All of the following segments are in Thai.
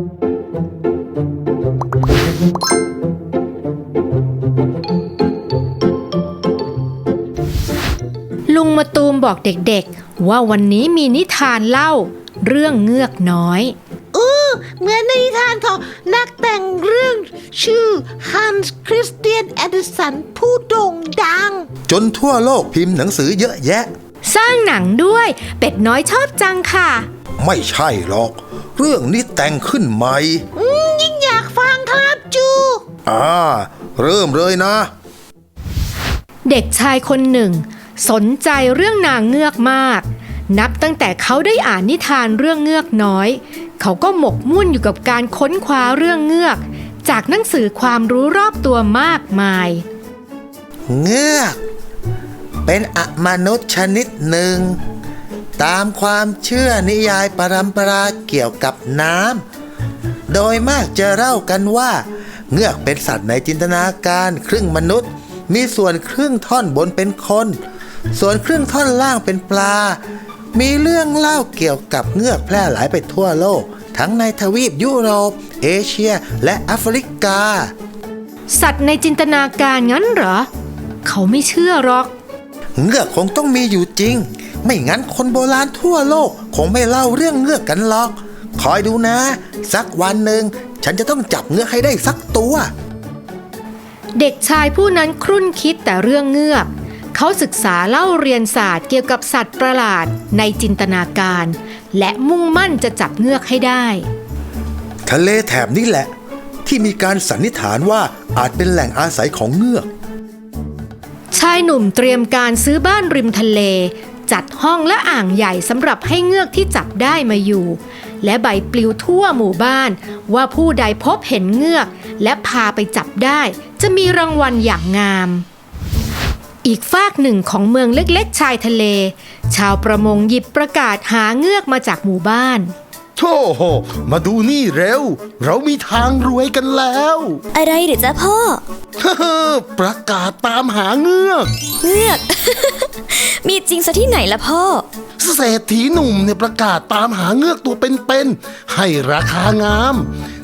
ลุงมาตูมบอกเด็กๆ ว่าวันนี้มีนิทานเล่า เรื่องเงือกน้อยเหมือนในนิทานของนักแต่งเรื่องชื่อฮันส์คริสเตียนแอดสันผู้โด่งดัง จนทั่วโลกพิมพ์หนังสือเยอะแยะ สร้างหนังด้วย เป็ดน้อยชอบจังค่ะ ไม่ใช่หรอก เรื่องนี้แต่งขึ้นใหม่อืมยิ่งอยากฟังครับจู อ่า เริ่มเลยนะ เด็กชายคนหนึ่ง สนใจเรื่องนางเงือกมาก นับตั้งแต่เขาได้อ่านนิทานเรื่องเงือกน้อย เขาก็หมกมุ่นอยู่กับการค้นคว้าเรื่องเงือก จากหนังสือความรู้รอบตัวมากมาย เงือก เป็นอมนุษย์ชนิดหนึ่ง ตามความเชื่อนิยายปรัมปราเกี่ยวกับน้ำโดยมากจะเล่ากันว่า เงือกเป็นสัตว์ในจินตนาการครึ่งมนุษย์ มีส่วนครึ่งท่อนบนเป็นคน ส่วนครึ่งท่อนล่างเป็นปลา มีเรื่องเล่าเกี่ยวกับเงือกแพร่หลายไปทั่วโลก ทั้งในทวีปยุโรป เอเชีย และแอฟริกา สัตว์ในจินตนาการงั้นเหรอ เขาไม่เชื่อหรอก เงือกคงต้องมีอยู่จริง ไม่งั้นคนโบราณทั่วโลกคงไม่เล่าเรื่องเงือกกันหรอก คอยดูนะ สักวันหนึ่งฉันจะต้องจับเงือกให้ได้สักตัว เด็กชายผู้นั้นครุ่นคิดแต่เรื่องเงือกเขาศึกษาเล่าเรียนศาสตร์เกี่ยวกับสัตว์ประหลาดในจินตนาการ และมุ่งมั่นจะจับเงือกให้ได้ ทะเลแถบนี้แหละ ที่มีการสันนิษฐานว่าอาจเป็นแหล่งอาศัยของเงือก ชายหนุ่มเตรียมการซื้อบ้านริมทะเล จัดห้องและอ่างใหญ่สำหรับให้เงือกที่จับได้มาอยู่ และใบปลิวทั่วหมู่บ้าน ว่าผู้ใดพบเห็นเงือก และพาไปจับได้ จะมีรางวัลอย่างงาม อีกฝากหนึ่งของเมืองเล็กๆ ชายทะเล ชาวประมงหยิบประกาศหาเงือกมาจากหมู่บ้านโธ่มาดูนี่เร็ว เรามีทางรวยกันแล้ว อะไรหรือจ๊ะพ่อ ประกาศตามหาเงือก เงือก มีจริงซะที่ไหนล่ะพ่อ เศรษฐีหนุ่มเนี่ยประกาศตามหาเงือกตัวเป็นๆให้ราคางาม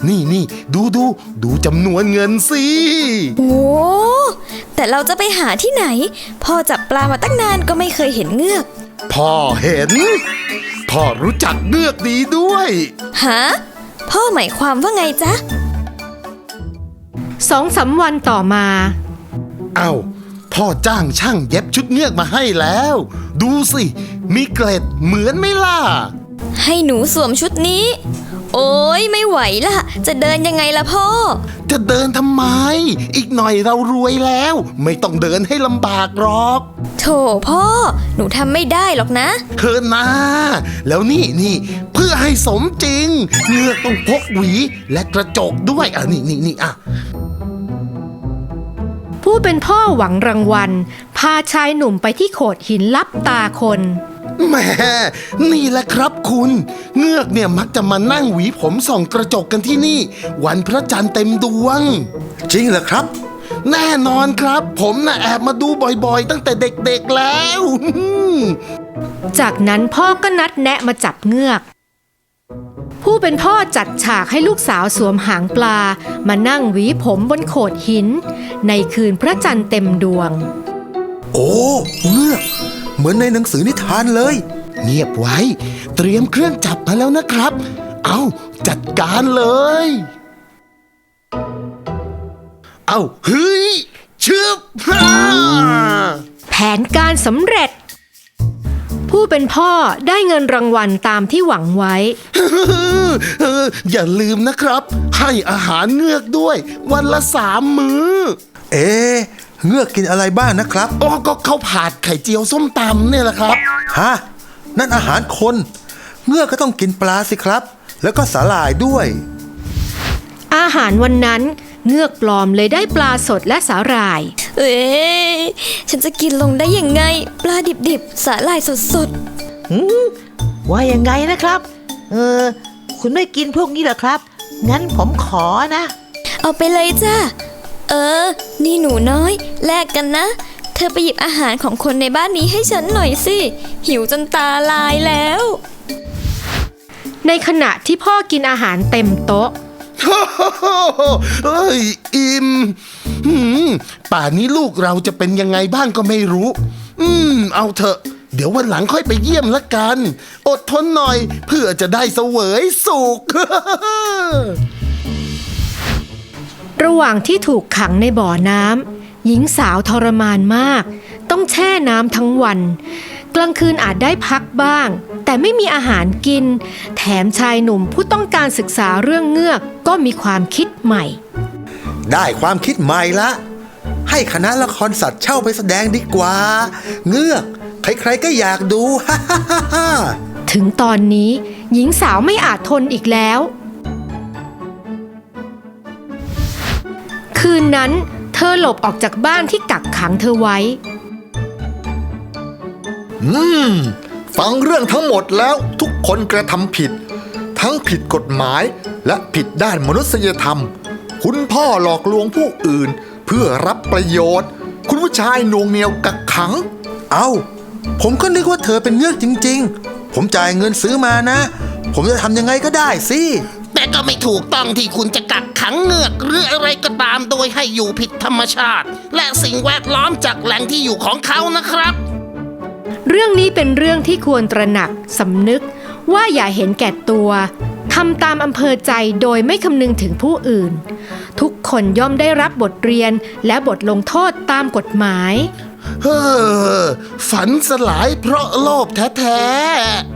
นี่นี่ดูดูดูจำนวนเงินสิโอ้แต่เราจะไปหาที่ไหน พ่อจับปลามาตั้งนานก็ไม่เคยเห็นเงือก พ่อเห็น พ่อรู้จักเงือกดีด้วยฮะพ่อหมายความว่าไงจ๊ะสองสามวันต่อมา เอ้า พ่อจ้างช่างเย็บชุดเงือกมาให้แล้ว ดูสิ มีเกล็ดเหมือนไหม่ล่ะ ให้หนูสวมชุดนี้ โอ้ยไม่ไหวล่ะจะเดินยังไงล่ะพ่อ จะเดินทำไม อีกหน่อยเรารวยแล้ว ไม่ต้องเดินให้ลำบากหรอก โถพ่อ หนูทำไม่ได้หรอกนะ เธอนะ แล้วนี่นี่เพื่อให้สมจริง เงือกต้องพกหวีและกระจกด้วยอะนี่นี่นี่อะ ผู้เป็นพ่อหวังรางวัล พาชายหนุ่มไปที่โขดหินลับตาคนแหม่นี่แหละครับคุณ เงือกเนี่ยมักจะมานั่งหวีผมส่องกระจกกันที่นี่ วันพระจันทร์เต็มดวง จริงเหรอครับ แน่นอนครับ ผมน่ะแอบมาดูบ่อยๆ ตั้งแต่เด็กๆแล้ว จากนั้นพ่อก็นัดแนะมาจับเงือก ผู้เป็นพ่อจัดฉากให้ลูกสาวสวมหางปลา มานั่งหวีผมบนโขดหิน ในคืนพระจันทร์เต็มดวง โอ้เงือกเหมือนในหนังสือนิทานเลย เงียบไว้ เตรียมเครื่องจับมาแล้วนะครับ เอาจัดการเลย เอาเฮ้ยชึบฮ่าแผนการสำเร็จ ผู้เป็นพ่อได้เงินรางวัลตามที่หวังไว้เอออย่าลืมนะครับ ให้อาหารเงือกด้วย วันละสามมื้อ เอ๊ะเงือกกินอะไรบ้างนะครับอ๋อก็ข้าวผัดไข่เจียวส้มตำเนี่ยแหละครับ ฮะ นั่นอาหารคน เงือกก็ต้องกินปลาสิครับ แล้วก็สาหร่ายด้วย อาหารวันนั้น เงือกปลอมเลยได้ปลาสดและสาหร่าย เอ้ยฉันจะกินลงได้ยังไง ปลาดิบๆ สาหร่ายสดว่ายังไงนะครับ เออ คุณไม่กินพวกนี้เหรอครับ งั้นผมขอนะ ๆ เอาไปเลยจ้าเออ นี่หนูน้อย แลกกันนะ เธอไปหยิบอาหารของคนในบ้านนี้ให้ฉันหน่อยสิ หิวจนตาลายแล้ว ในขณะที่พ่อกินอาหารเต็มโต๊ะ เอ้ยอิมหืมป่านนี้ลูกเราจะเป็นยังไงบ้างก็ไม่รู้ อืม เอาเถอะ เดี๋ยววันหลังค่อยไปเยี่ยมละกัน อดทนหน่อยเพื่อจะได้เสวยสุข ระหว่างที่ถูกขังในบ่อน้ำหญิงสาวทรมานมาก ต้องแช่น้ำทั้งวัน กลางคืนอาจได้พักบ้าง แต่ไม่มีอาหารกิน แถมชายหนุ่มผู้ต้องการศึกษาเรื่องเงือกก็มีความคิดใหม่ ได้ความคิดใหม่ละ ให้คณะละครสัตว์เช่าไปแสดงดีกว่า เงือก ใครๆก็อยากดูฮ่าฮ่าฮ่าฮ่าถึงตอนนี้ หญิงสาวไม่อาจทนอีกแล้ว คืนนั้นเธอหลบออกจากบ้านที่กักขังเธอไว้ อืม ฟังเรื่องทั้งหมดแล้วทุกคนกระทำผิด ทั้งผิดกฎหมายและผิดด้านมนุษยธรรม คุณพ่อหลอกลวงผู้อื่น เพื่อรับประโยชน์ คุณผู้ชายหน่วงเหนียวกักขัง เอาผมก็นึกว่าเธอเป็นเงือกจริง ๆ ผมจ่ายเงินซื้อมานะ ผมจะทำยังไงก็ได้สิ แต่ก็ไม่ถูกต้องที่คุณจะกักขังเงือกหรืออะไรก็ตามโดยให้อยู่ผิดธรรมชาติ และสิ่งแวดล้อมจากแหล่งที่อยู่ของเขานะครับ เรื่องนี้เป็นเรื่องที่ควรตระหนักสำนึกว่าอย่าเห็นแก่ตัวทำตามอำเภอใจโดยไม่คำนึงถึงผู้อื่น ทุกคนย่อมได้รับบทเรียนและบทลงโทษตามกฎหมาย เฮ้อฝันสลายเพราะโลภแท้ๆ